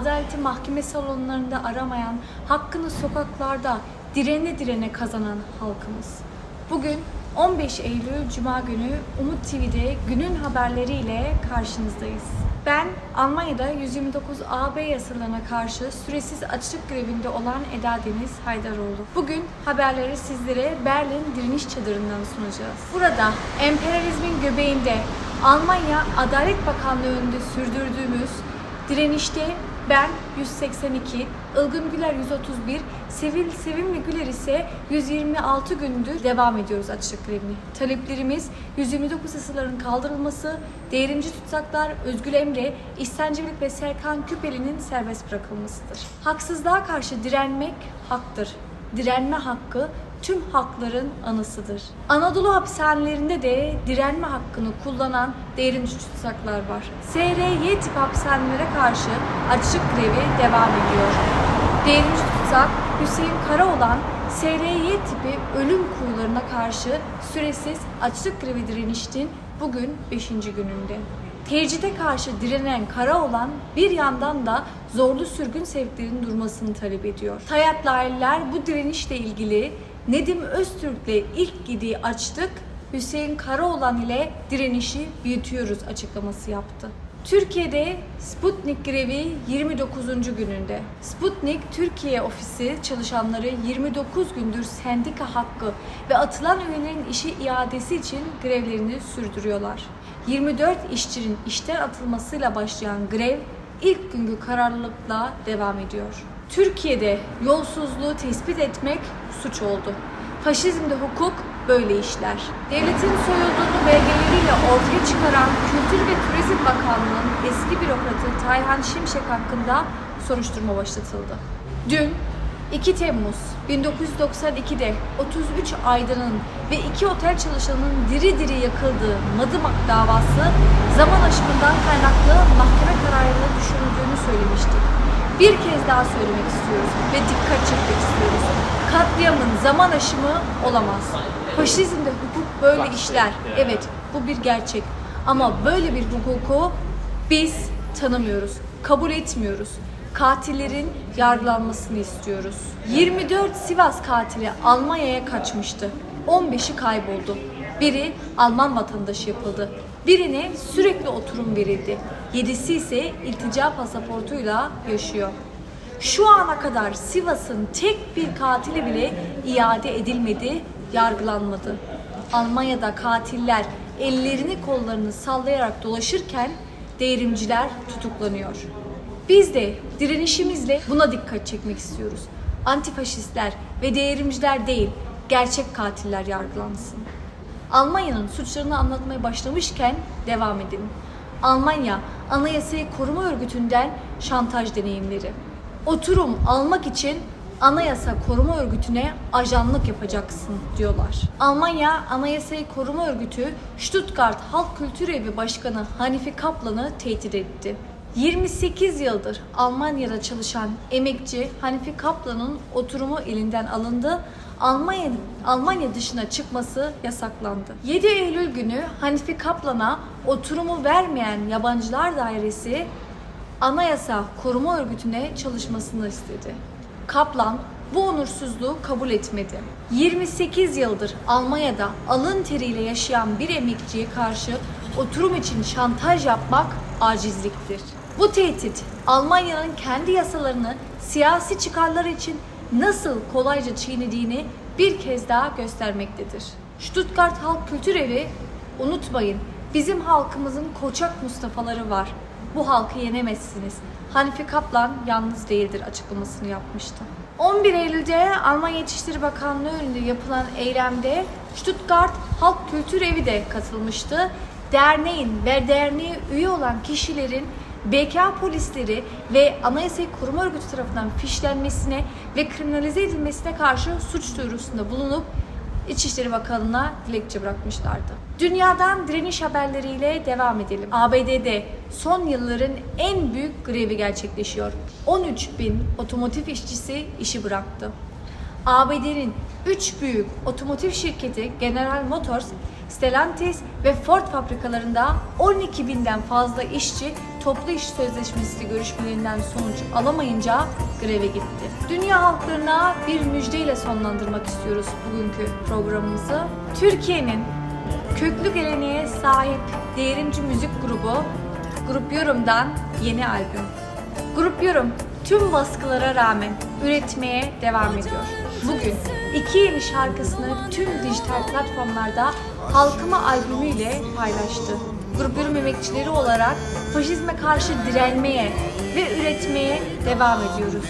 adaleti mahkeme salonlarında aramayan, hakkını sokaklarda direne direne kazanan halkımız. Bugün 15 Eylül Cuma günü Umut TV'de günün haberleriyle karşınızdayız. Ben Almanya'da 129 AB yasalarına karşı süresiz açlık grevinde olan Eda Deniz Haydaroğlu. Bugün haberleri sizlere Berlin direniş çadırından sunacağız. Burada emperyalizmin göbeğinde Almanya Adalet Bakanlığı önünde sürdürdüğümüz direnişte ben 182, Ilgın Güler 131, Sevil Sevimli Güler ise 126 gündür devam ediyoruz açlık grevini. Taleplerimiz 129 yasaların kaldırılması, değerimci tutsaklar Özgül Emre, İhsan Cevlik ve Serkan Küpeli'nin serbest bırakılmasıdır. Haksızlığa karşı direnmek haktır. Direnme hakkı tüm hakların anısıdır. Anadolu hapishanelerinde de direnme hakkını kullanan değerimci tutsaklar var. SRY tip hapishanelere karşı açlık grevi devam ediyor. Değerimci tutsak Hüseyin Karaoğlan SRY tipi ölüm kuyularına karşı süresiz açlık grevi direnişinin bugün 5. gününde. Tecride karşı direnen Karaoğlan bir yandan da zorlu sürgün sevklerin durmasını talep ediyor. Tayyatlı aileler bu direnişle ilgili Nedim Öztürk'le ilk gidiği açtık, Hüseyin Karaoğlan ile direnişi büyütüyoruz açıklaması yaptı. Türkiye'de Sputnik grevi 29. gününde. Sputnik Türkiye ofisi çalışanları 29 gündür sendika hakkı ve atılan üyelerin işi iadesi için grevlerini sürdürüyorlar. 24 işçinin işten atılmasıyla başlayan grev ilk günkü kararlılıkla devam ediyor. Türkiye'de yolsuzluğu tespit etmek suç oldu. Faşizmde hukuk böyle işler. Devletin soyulduğunu belgeleriyle ortaya çıkaran Kültür ve Turizm Bakanlığı'nın eski bürokratı Tayhan Şimşek hakkında soruşturma başlatıldı. Dün 2 Temmuz 1992'de 33 aydının ve iki otel çalışanının diri diri yakıldığı Madımak davası zaman aşımından kaynaklı mahkeme kararıyla düşürüldüğünü söylemiştik. Bir kez daha söylemek istiyoruz ve dikkat çekmek istiyoruz. Katliamın zaman aşımı olamaz. Faşizmde hukuk böyle işler. Evet bu bir gerçek. Ama böyle bir hukuku biz tanımıyoruz, kabul etmiyoruz. Katillerin yargılanmasını istiyoruz. 24 Sivas katili Almanya'ya kaçmıştı. 15'i kayboldu. Biri Alman vatandaşı yapıldı. Birine sürekli oturum verildi. Yedisi ise iltica pasaportuyla yaşıyor. Şu ana kadar Sivas'ın tek bir katili bile iade edilmedi, yargılanmadı. Almanya'da katiller ellerini kollarını sallayarak dolaşırken devrimciler tutuklanıyor. Biz de direnişimizle buna dikkat çekmek istiyoruz. Antifaşistler ve devrimciler değil, gerçek katiller yargılansın. Almanya'nın suçlarını anlatmaya başlamışken devam edelim. Almanya Anayasayı Koruma Örgütü'nden şantaj deneyimleri. Oturum almak için Anayasa Koruma Örgütü'ne ajanlık yapacaksın diyorlar. Almanya Anayasayı Koruma Örgütü Stuttgart Halk Kültür Evi Başkanı Hanifi Kaplan'ı tehdit etti. 28 yıldır Almanya'da çalışan emekçi Hanifi Kaplan'ın oturumu elinden alındı. Almanya, Almanya dışına çıkması yasaklandı. 7 Eylül günü Hanifi Kaplan'a oturumu vermeyen Yabancılar Dairesi Anayasa Koruma Örgütü'ne çalışmasını istedi. Kaplan bu onursuzluğu kabul etmedi. 28 yıldır Almanya'da alın teriyle yaşayan bir emekçiye karşı oturum için şantaj yapmak acizliktir. Bu tehdit Almanya'nın kendi yasalarını siyasi çıkarlar için nasıl kolayca çiğnediğini bir kez daha göstermektedir. Stuttgart Halk Kültür Evi unutmayın bizim halkımızın koçak Mustafa'ları var. Bu halkı yenemezsiniz. Hanifi Kaplan yalnız değildir açıklamasını yapmıştı. 11 Eylül'de Almanya İçişleri Bakanlığı önünde yapılan eylemde Stuttgart Halk Kültür Evi de katılmıştı. Derneğin ve derneğe üye olan kişilerin BK polisleri ve Anayasayı Koruma Örgütü tarafından fişlenmesine ve kriminalize edilmesine karşı suç duyurusunda bulunup İçişleri Bakanlığı'na dilekçe bırakmışlardı. Dünyadan direniş haberleriyle devam edelim. ABD'de son yılların en büyük grevi gerçekleşiyor. 13 bin otomotiv işçisi işi bıraktı. ABD'nin 3 büyük otomotiv şirketi General Motors, Stellantis ve Ford fabrikalarında 12 binden fazla işçi toplu iş sözleşmesi görüşmelerinden sonuç alamayınca greve gitti. Dünya halklarına bir müjdeyle sonlandırmak istiyoruz bugünkü programımızı. Türkiye'nin köklü geleneğe sahip değerimci müzik grubu Grup Yorum'dan yeni albüm. Grup Yorum tüm baskılara rağmen üretmeye devam ediyor. Bugün iki yeni şarkısını tüm dijital platformlarda Halkıma albümüyle paylaştı. Grup Yorum emekçileri olarak faşizme karşı direnmeye ve üretmeye devam ediyoruz.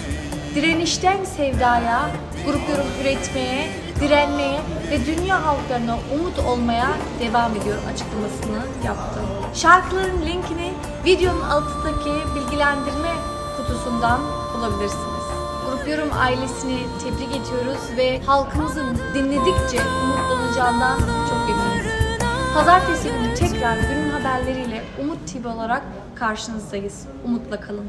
Direnişten sevdaya, grup yorum üretmeye, direnmeye ve dünya halklarına umut olmaya devam ediyor açıklamasını yaptı. Şarkıların linkini videonun altındaki bilgilendirme kutusundan bulabilirsiniz. Grup Yorum ailesini tebrik ediyoruz ve halkımızın dinledikçe umutlanacağından çok eminiz. Pazartesi günü tekrar günün haberleriyle Umut TV olarak karşınızdayız. Umutla kalın.